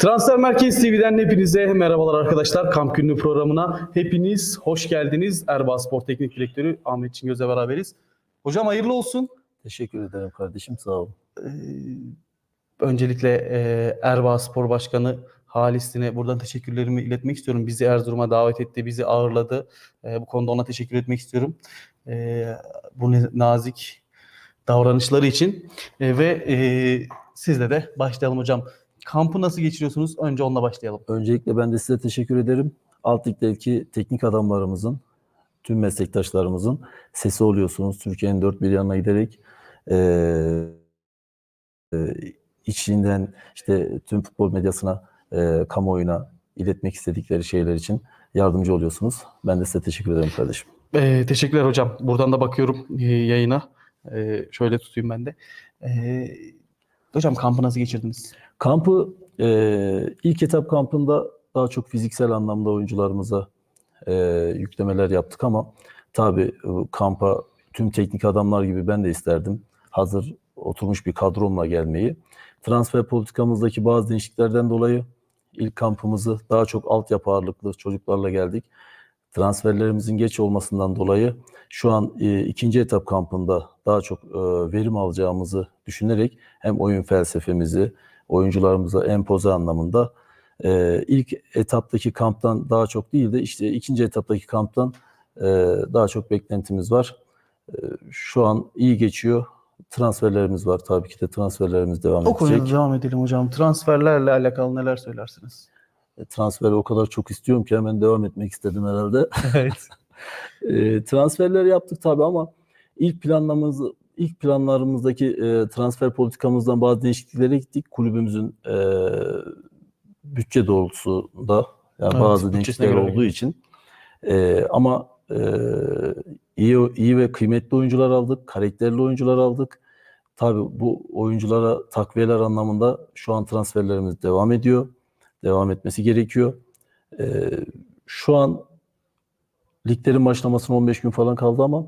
Transfer Merkez TV'den hepinize merhabalar arkadaşlar. Kamp günlüğü programına hepiniz hoş geldiniz. Erbaa Spor Teknik Direktörü Ahmet Çingöz'le beraberiz. Hocam hayırlı olsun. Teşekkür ederim kardeşim sağ ol. Ee, öncelikle e, Erbaa Spor Başkanı Halis'ine buradan teşekkürlerimi iletmek istiyorum. Bizi Erzurum'a davet etti, bizi ağırladı. Ee, bu konuda ona teşekkür etmek istiyorum. Ee, bu nazik davranışları için. Ve e, sizle de başlayalım hocam. Kampı nasıl geçiriyorsunuz? Önce onunla başlayalım. Öncelikle ben de size teşekkür ederim. Alt ligdeki teknik adamlarımızın, tüm meslektaşlarımızın sesi oluyorsunuz. Türkiye'nin dört bir yanına giderek eee eee, içinden işte tüm futbol medyasına, eee, kamuoyuna iletmek istedikleri şeyler için yardımcı oluyorsunuz. Ben de size teşekkür ederim kardeşim. Ee, teşekkürler hocam. Buradan da bakıyorum e, yayına. Ee, şöyle tutayım ben de. Ee, hocam kampı nasıl geçirdiniz? Kampı eee, ilk etap kampında daha çok fiziksel anlamda oyuncularımıza eee, yüklemeler yaptık ama tabii e, kampa tüm teknik adamlar gibi ben de isterdim. Hazır oturmuş bir kadromla gelmeyi. Transfer politikamızdaki bazı değişikliklerden dolayı ilk kampımızı daha çok altyapı ağırlıklı çocuklarla geldik. Transferlerimizin geç olmasından dolayı şu an e, ikinci etap kampında daha çok e, verim alacağımızı düşünerek hem oyun felsefemizi, oyuncularımıza empoze anlamında e, ilk etaptaki kamptan daha çok değil de işte ikinci etaptaki kamptan e, daha çok beklentimiz var. E, şu an iyi geçiyor. Transferlerimiz var tabii ki de transferlerimiz devam O edecek. devam edelim hocam. Transferlerle alakalı neler söylersiniz? E, Transferi o kadar çok istiyorum ki hemen devam etmek istedim herhalde. evet. E, transferler yaptık tabii ama ilk planlamamız ilk planlarımızdaki e, transfer politikamızdan bazı değişikliklere gittik. Kulübümüzün e, bütçe doğrultusunda yani Evet, bazı değişiklikler olduğu için e, ama e, iyi iyi ve kıymetli oyuncular aldık, karakterli oyuncular aldık. Tabii bu oyunculara takviyeler anlamında şu an transferlerimiz devam ediyor. Devam etmesi gerekiyor. E, şu an liglerin başlamasına 15 gün falan kaldı ama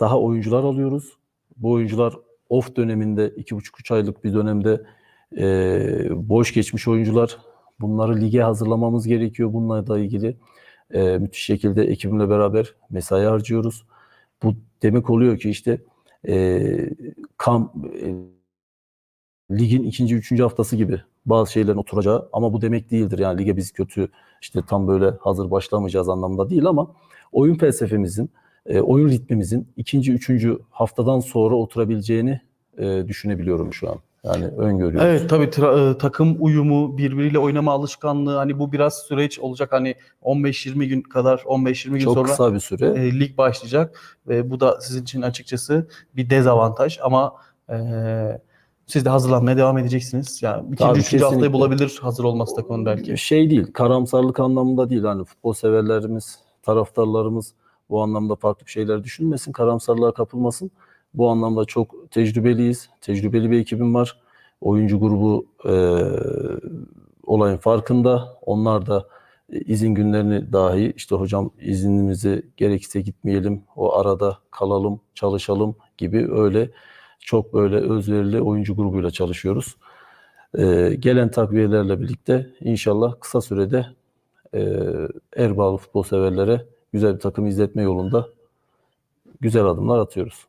daha oyuncular alıyoruz. Bu oyuncular off döneminde 2,5-3 aylık bir dönemde e, boş geçmiş oyuncular. Bunları lige hazırlamamız gerekiyor. Bununla da ilgili e, müthiş şekilde ekibimle beraber mesai harcıyoruz. Bu demek oluyor ki işte e, kamp e, ligin ikinci, üçüncü haftası gibi bazı şeylerin oturacağı ama bu demek değildir. Yani lige biz kötü işte tam böyle hazır başlamayacağız anlamında değil ama oyun felsefemizin, e, oyun ritmimizin ikinci, üçüncü haftadan sonra oturabileceğini e, düşünebiliyorum şu an. Yani öngörüyorum. Evet tabii tra- e, takım uyumu, birbiriyle oynama alışkanlığı hani bu biraz süreç olacak. Hani 15-20 gün kadar 15-20 gün Çok sonra kısa bir süre. e, lig başlayacak ve bu da sizin için açıkçası bir dezavantaj ama e, siz de hazırlanmaya devam edeceksiniz. Yani ikinci, Tabii, üçüncü haftayı kesinlikle. bulabilir hazır olması takımın belki. Şey değil, karamsarlık anlamında değil. Hani futbol severlerimiz, taraftarlarımız bu anlamda farklı bir şeyler düşünmesin, karamsarlığa kapılmasın. Bu anlamda çok tecrübeliyiz. Tecrübeli bir ekibim var. Oyuncu grubu e, olayın farkında. Onlar da e, izin günlerini dahi işte hocam iznimizi gerekirse gitmeyelim, o arada kalalım, çalışalım gibi öyle çok böyle özverili oyuncu grubuyla çalışıyoruz. Ee, gelen takviyelerle birlikte inşallah kısa sürede e, Erbağlı futbol severlere güzel bir takım izletme yolunda güzel adımlar atıyoruz.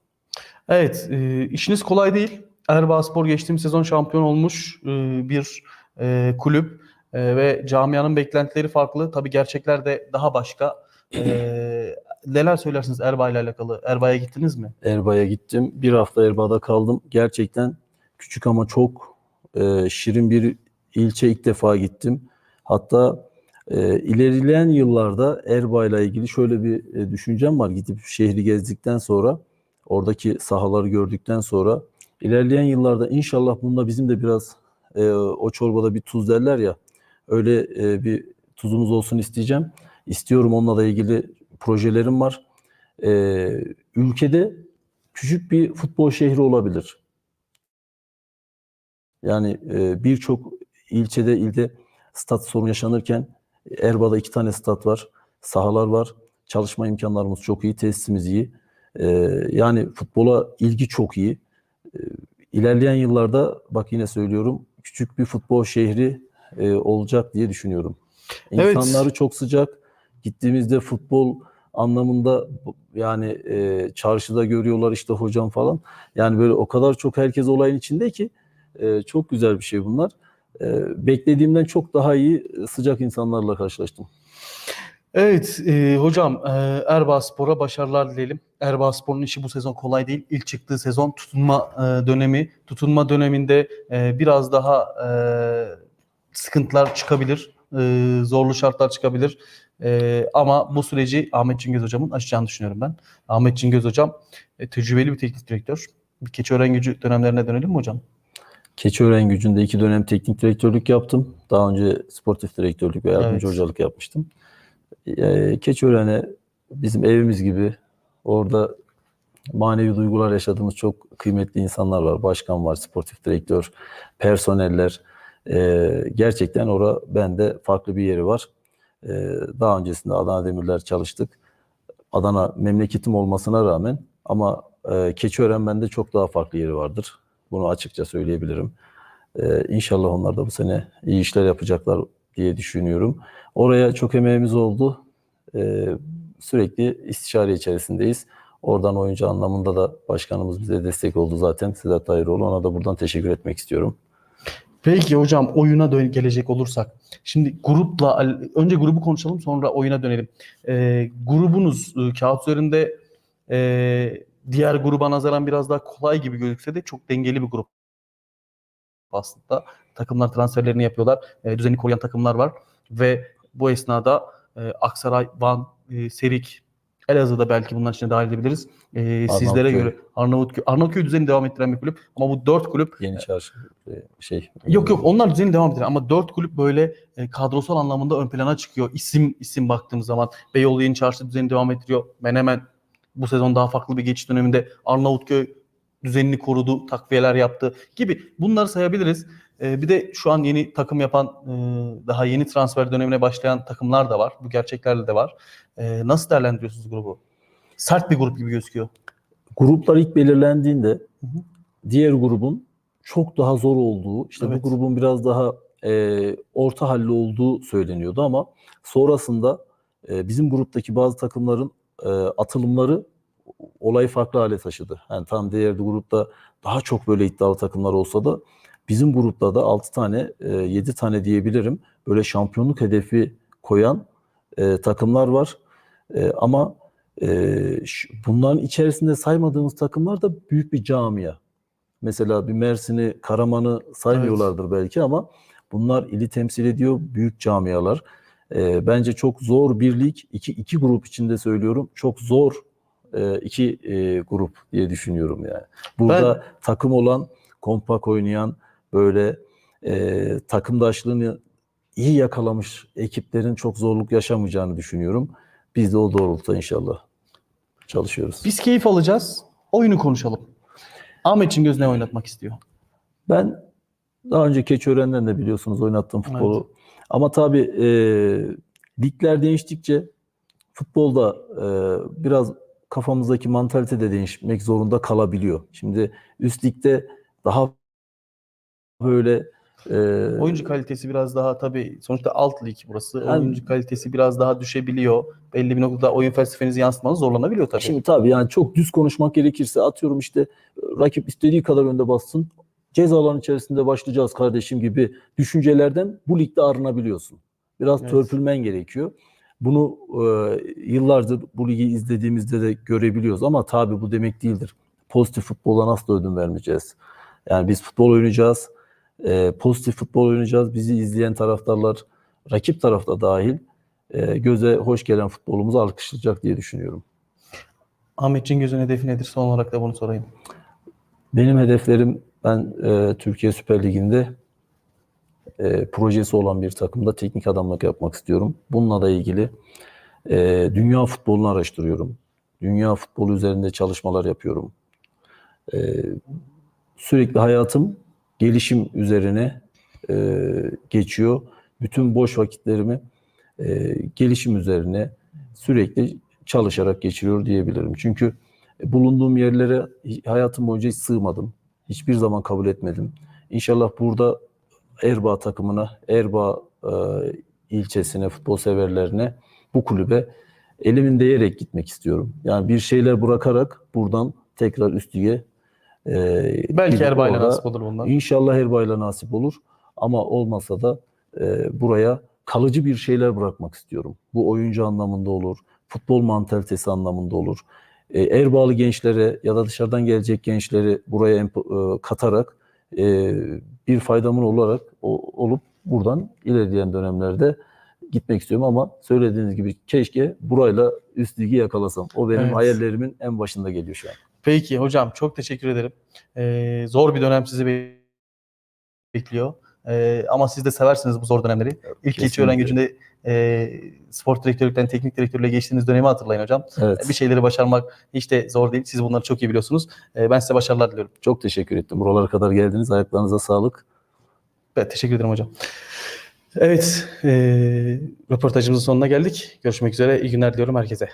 Evet, e, işiniz kolay değil. Erbağspor geçtiğimiz sezon şampiyon olmuş e, bir e, kulüp E, ve camianın beklentileri farklı. Tabii gerçekler de daha başka. E, neler söylersiniz Erbaa ile alakalı? Erbaa'ya gittiniz mi? Erbay'a gittim. Bir hafta Erbay'da kaldım. Gerçekten küçük ama çok e, şirin bir ilçe ilk defa gittim. Hatta e, ilerleyen yıllarda Erbay'la ilgili şöyle bir e, düşüncem var. Gidip şehri gezdikten sonra, oradaki sahaları gördükten sonra ilerleyen yıllarda inşallah bunda bizim de biraz e, o çorbada bir tuz derler ya. Öyle e, bir tuzumuz olsun isteyeceğim. İstiyorum onunla da ilgili projelerim var. E, ülkede küçük bir futbol şehri olabilir. Yani e, birçok ilçede, ilde stat sorunu yaşanırken Erbaa'da iki tane stat var, sahalar var, çalışma imkanlarımız çok iyi, tesisimiz iyi. E, yani futbola ilgi çok iyi. E, ilerleyen yıllarda bak yine söylüyorum küçük bir futbol şehri e, olacak diye düşünüyorum. Evet. İnsanları çok sıcak. Gittiğimizde futbol anlamında yani e, çarşıda görüyorlar işte hocam falan. Yani böyle o kadar çok herkes olayın içinde ki e, çok güzel bir şey bunlar. E, beklediğimden çok daha iyi e, sıcak insanlarla karşılaştım. Evet e, hocam e, Erbaa Spor'a başarılar dileyelim. Erbaa Spor'un işi bu sezon kolay değil. İlk çıktığı sezon tutunma e, dönemi. Tutunma döneminde e, biraz daha e, sıkıntılar çıkabilir. E, zorlu şartlar çıkabilir. E, ama bu süreci Ahmet Cingöz hocamın aşacağını düşünüyorum ben. Ahmet Cingöz hocam e, tecrübeli bir teknik direktör. Bir Keçiören gücü dönemlerine dönelim mi hocam? Keçiören gücünde iki dönem teknik direktörlük yaptım. Daha önce sportif direktörlük ve yardımcı Evet. hocalık yapmıştım. Ee, Keçiören'e bizim evimiz gibi orada manevi duygular yaşadığımız çok kıymetli insanlar var. Başkan var, sportif direktör, personeller. Ee, gerçekten orada bende farklı bir yeri var. Ee, daha öncesinde Adana Demirler çalıştık. Adana memleketim olmasına rağmen ama e, Keçiören bende çok daha farklı yeri vardır. Bunu açıkça söyleyebilirim. Ee, inşallah onlar da bu sene iyi işler yapacaklar diye düşünüyorum. Oraya çok emeğimiz oldu. Ee, sürekli istişare içerisindeyiz. Oradan oyuncu anlamında da başkanımız bize destek oldu zaten. Sedat Tayiroğlu. Ona da buradan teşekkür etmek istiyorum. Peki hocam oyuna dön gelecek olursak. Şimdi grupla önce grubu konuşalım sonra oyuna dönelim. Ee, grubunuz e, kağıt üzerinde e, diğer gruba nazaran biraz daha kolay gibi gözükse de çok dengeli bir grup aslında. Takımlar transferlerini yapıyorlar. E, düzeni koruyan takımlar var ve bu esnada e, Aksaray, Van, e, Serik, Elazığ'da belki bunların içine dahil edebiliriz. E, sizlere Arnavutköy. göre Arnavutköy, Arnavutköy düzeni devam ettiren bir kulüp ama bu dört kulüp Yeni çarşı e, şey. Yok yok onlar düzeni devam ediyor ama dört kulüp böyle e, kadrosal anlamında ön plana çıkıyor. İsim isim baktığımız zaman Beyoğlu Yeni Çarşı düzeni devam ettiriyor. Menemen bu sezon daha farklı bir geçiş döneminde Arnavutköy düzenini korudu, takviyeler yaptı gibi bunları sayabiliriz. E, bir de şu an yeni takım yapan, e, daha yeni transfer dönemine başlayan takımlar da var. Bu gerçeklerle de var. E, nasıl değerlendiriyorsunuz grubu? Sert bir grup gibi gözüküyor. Gruplar ilk belirlendiğinde Hı hı. diğer grubun çok daha zor olduğu, işte Evet. bu grubun biraz daha e, orta halli olduğu söyleniyordu ama sonrasında e, bizim gruptaki bazı takımların e, atılımları olayı farklı hale taşıdı. Yani tam diğer grupta daha çok böyle iddialı takımlar olsa da bizim grupta da 6 tane, e, 7 tane diyebilirim böyle şampiyonluk hedefi koyan e, takımlar var. E, ama şu- bunların içerisinde saymadığımız takımlar da büyük bir camia. Mesela bir Mersin'i, Karaman'ı saymıyorlardır belki ama bunlar ili temsil ediyor büyük camialar. Ee, bence çok zor bir lig. İki, iki grup içinde söylüyorum. Çok zor e, iki e, grup diye düşünüyorum yani. Burada takım olan, kompak oynayan, böyle e, takımdaşlığını iyi yakalamış ekiplerin çok zorluk yaşamayacağını düşünüyorum. Biz de o doğrultuda inşallah çalışıyoruz. Biz keyif alacağız. Oyunu konuşalım. Ahmet Cingöz ne oynatmak istiyor? Ben daha önce Keçiören'den de biliyorsunuz oynattığım futbolu. Ama tabii e, ligler değiştikçe futbolda e, biraz kafamızdaki mantalite de değişmek zorunda kalabiliyor. Şimdi üst ligde daha böyle e, Oyuncu kalitesi biraz daha tabii sonuçta alt lig burası. Yani- Oyuncu kalitesi biraz daha düşebiliyor. Belli bir noktada oyun felsefenizi yansıtmanız zorlanabiliyor tabii. Şimdi tabii yani çok düz konuşmak gerekirse atıyorum işte rakip istediği kadar önde bassın. Ceza alanı içerisinde başlayacağız kardeşim gibi düşüncelerden bu ligde arınabiliyorsun. Biraz Evet. törpülmen gerekiyor. Bunu e, yıllardır bu ligi izlediğimizde de görebiliyoruz ama tabii bu demek değildir. Pozitif futbola nasıl ödün vermeyeceğiz? Yani biz futbol oynayacağız. E, pozitif futbol oynayacağız. Bizi izleyen taraftarlar, rakip tarafta dahil e, göze hoş gelen futbolumuzu alkışlayacak diye düşünüyorum. Ahmet Cingöz'ün hedefi nedir? Son olarak da bunu sorayım. Benim hedeflerim ben e, Türkiye Süper Ligi'nde e, projesi olan bir takımda teknik adamlık yapmak istiyorum. Bununla da ilgili e, dünya futbolunu araştırıyorum. Dünya futbolu üzerinde çalışmalar yapıyorum. E, sürekli hayatım gelişim üzerine e, geçiyor. Bütün boş vakitlerimi e, gelişim üzerine sürekli çalışarak geçiriyor diyebilirim. Çünkü bulunduğum yerlere hayatım boyunca hiç sığmadım. Hiçbir zaman kabul etmedim. İnşallah burada Erbaa takımına, Erbaa e, ilçesine, futbol severlerine, bu kulübe elimin değerek gitmek istiyorum. Yani bir şeyler bırakarak buradan tekrar üst e, Belki Erbay'la nasip olur bundan. İnşallah Erbay'la nasip olur. Ama olmasa da e, buraya kalıcı bir şeyler bırakmak istiyorum. Bu oyuncu anlamında olur, futbol mantalitesi anlamında olur. E, Erbağlı gençlere ya da dışarıdan gelecek gençleri buraya e, katarak e, bir faydamın olarak o- olup buradan ilerleyen dönemlerde gitmek istiyorum ama söylediğiniz gibi keşke burayla üst ligi yakalasam. O benim Evet. hayallerimin en başında geliyor şu an. Peki hocam çok teşekkür ederim. Ee, zor bir dönem sizi be- bekliyor. Ee, ama siz de seversiniz bu zor dönemleri. İlk Kesinlikle. öğren gücünde e, spor direktörlükten teknik direktörlüğe geçtiğiniz dönemi hatırlayın hocam. Evet. Bir şeyleri başarmak hiç de zor değil. Siz bunları çok iyi biliyorsunuz. Ee, ben size başarılar diliyorum. Çok teşekkür ettim. Buralara kadar geldiniz. Ayaklarınıza sağlık. Evet, teşekkür ederim hocam. Evet, e, röportajımızın sonuna geldik. Görüşmek üzere. İyi günler diliyorum herkese.